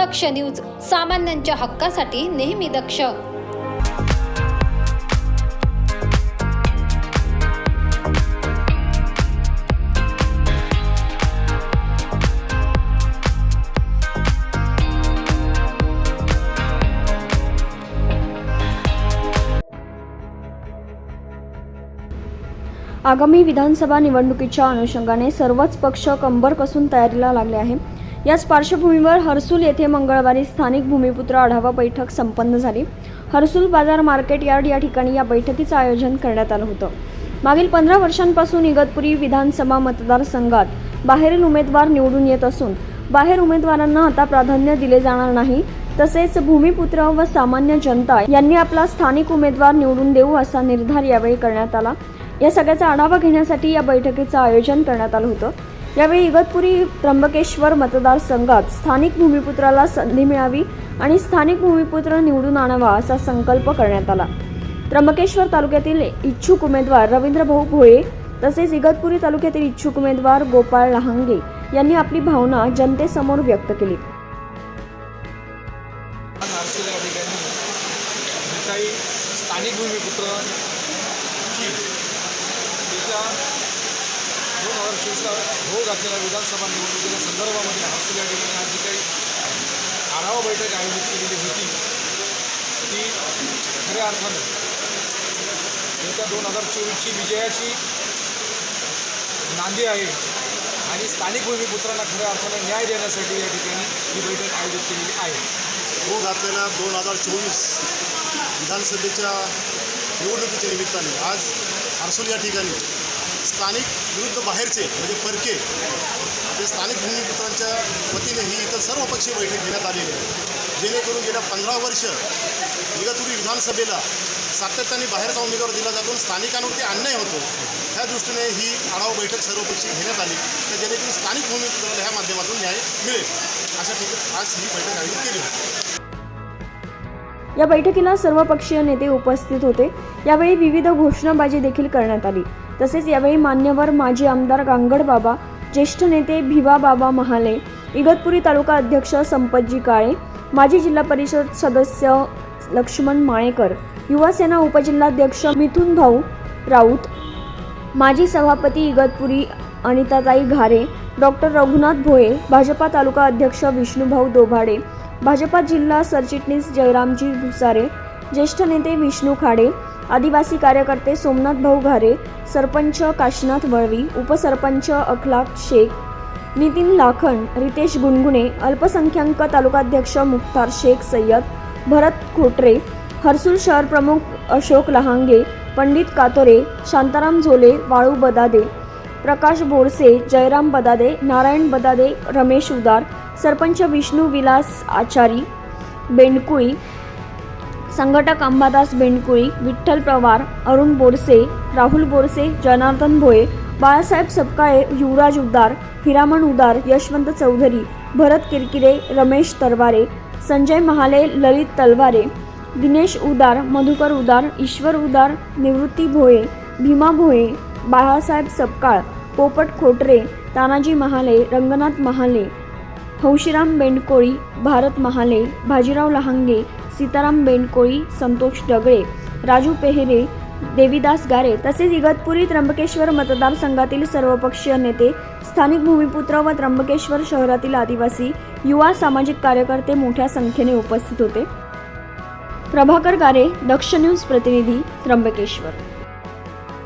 दक्ष news सामान्यांच्या हक्कासाठी नेहमी दक्ष. आगामी विधानसभा निवडणुकीच्या अनुषंगाने सर्वच पक्ष कंबर कसून तयारीला लागले आहे. याच पार्श्वभूमीवर हर्सुल येथे मंगळवारी स्थानिक भूमिपुत्र आढावा बैठक संपन्न झाली. हर्सुल बाजार मार्केट यार्ड या ठिकाणी या बैठकीचं आयोजन करण्यात आलं होतं. मागील पंधरा वर्षांपासून इगतपुरी विधानसभा मतदारसंघात बाहेरील उमेदवार निवडून येत असून बाहेर उमेदवारांना आता प्राधान्य दिले जाणार नाही. तसेच भूमिपुत्र व सामान्य जनता यांनी आपला स्थानिक उमेदवार निवडून देऊ असा निर्धार यावेळी करण्यात आला. या सगळ्याचा आढावा घेण्यासाठी या बैठकीचं आयोजन करण्यात आलं होतं. यावेळी इगतपुरी त्र्यंबकेश्वर मतदारसंघात स्थानिक भूमिपुत्राला संधी मिळावी आणि स्थानिक भूमिपुत्र निवडून आणावा असा संकल्प करण्यात आला. त्र्यंबकेश्वर तालुक्यातील इच्छुक उमेदवार रवींद्रभाऊ भोये तसेच इगतपुरी तालुक्यातील इच्छुक उमेदवार गोपाळ लहांगे यांनी आपली भावना जनतेसमोर व्यक्त केली. स्थानिक भूमिपुत्र येत्या दोन हजार असलेल्या घातलेल्या विधानसभा निवडणुकीच्या संदर्भामध्ये नारसेल या ठिकाणी आज जी काही आढावा बैठक आयोजित केलेली होती ती खऱ्या अर्थानं येत्या दोन हजार चोवीसची विजयाची नांदी आहे आणि स्थानिक भूमिपुत्रांना खऱ्या अर्थानं न्याय देण्यासाठी या ठिकाणी ही बैठक आयोजित केलेली आहे. रोग घातलेल्या दोन हजार चोवीस विधानसभेच्या निवडणुकीच्या निमित्ताने आज हर्सूल या ठिकाणी स्थानिक विरुद्ध बाहेरचे म्हणजे परके ते स्थानिक भूमिपुत्रांच्या वतीने ही इथं सर्वपक्षीय बैठक घेण्यात आलेली आहे. जेणेकरून गेल्या पंधरा वर्ष इगतपुरी विधानसभेला सातत्याने बाहेरचा उमेदवार दिला जातो स्थानिकांवरती अन्याय होतो ह्या दृष्टीने ही आढावा बैठक सर्वपक्षीय घेण्यात आली. तर जेणेकरून स्थानिक भूमिपुत्राला ह्या माध्यमातून न्याय मिळेल. अशा ठिकाणी आज ही बैठक आयोजित केली होती. या बैठकीला सर्वपक्षीय नेते उपस्थित होते. यावेळी विविध घोषणाबाजी देखील करण्यात आली. तसेच यावेळी मान्यवर माजी आमदार गांगड बाबा ज्येष्ठ नेते भिवा बाबा महाले इगतपुरी तालुका अध्यक्ष संपतजी काळे माजी जिल्हा परिषद सदस्य लक्ष्मण माळेकर युवासेना उपजिल्हाध्यक्ष मिथुन भाऊ राऊत माजी सभापती इगतपुरी अनिताताई घारे डॉक्टर रघुनाथ भोये भाजपा तालुका अध्यक्ष विष्णुभाऊ दोभाडे भाजपा जिल्हा सरचिटणीस जयरामजी भुसारे ज्येष्ठ नेते विष्णू खाडे आदिवासी कार्यकर्ते सोमनाथ भाऊ घारे सरपंच काशीनाथ वळवी उपसरपंच अखलाक शेख नितीन लाखन रितेश गुणगुणे अल्पसंख्याक तालुकाध्यक्ष मुख्तार शेख सय्यद भरत खोटरे हर्सूल शहर प्रमुख अशोक लहांगे पंडित कातोरे शांताराम झोले वाळू बदादे प्रकाश बोरसे जयराम बदादे नारायण बदादे रमेश उदार सरपंच विष्णू विलास आचारी बेंडकुळी संघटक अंबादास बेंडकुळी विठ्ठल पवार अरुण बोरसे राहुल बोरसे जनार्दन भोये बाळासाहेब सपकाळे युवराज उदार हिरामण उदार यशवंत चौधरी भरत किरकिरे रमेश तरवारे संजय महाले ललित तलवारे दिनेश उदार मधुकर उदार ईश्वर उदार निवृत्ती भोये भीमा भोये बाळासाहेब सपकाळ पोपट खोटरे तानाजी महाले रंगनाथ महाले हौशीराम बेंडकोळी भारत महाले भाजीराव लहांगे सीताराम बेंडकोळी संतोष डगळे राजू पेहरे देवीदास गारे तसेच इगतपुरी त्र्यंबकेश्वर मतदारसंघातील सर्वपक्षीय नेते स्थानिक भूमिपुत्र व त्र्यंबकेश्वर शहरातील आदिवासी युवा सामाजिक कार्यकर्ते मोठ्या संख्येने उपस्थित होते. प्रभाकर गारे दक्ष न्यूज प्रतिनिधी त्र्यंबकेश्वर.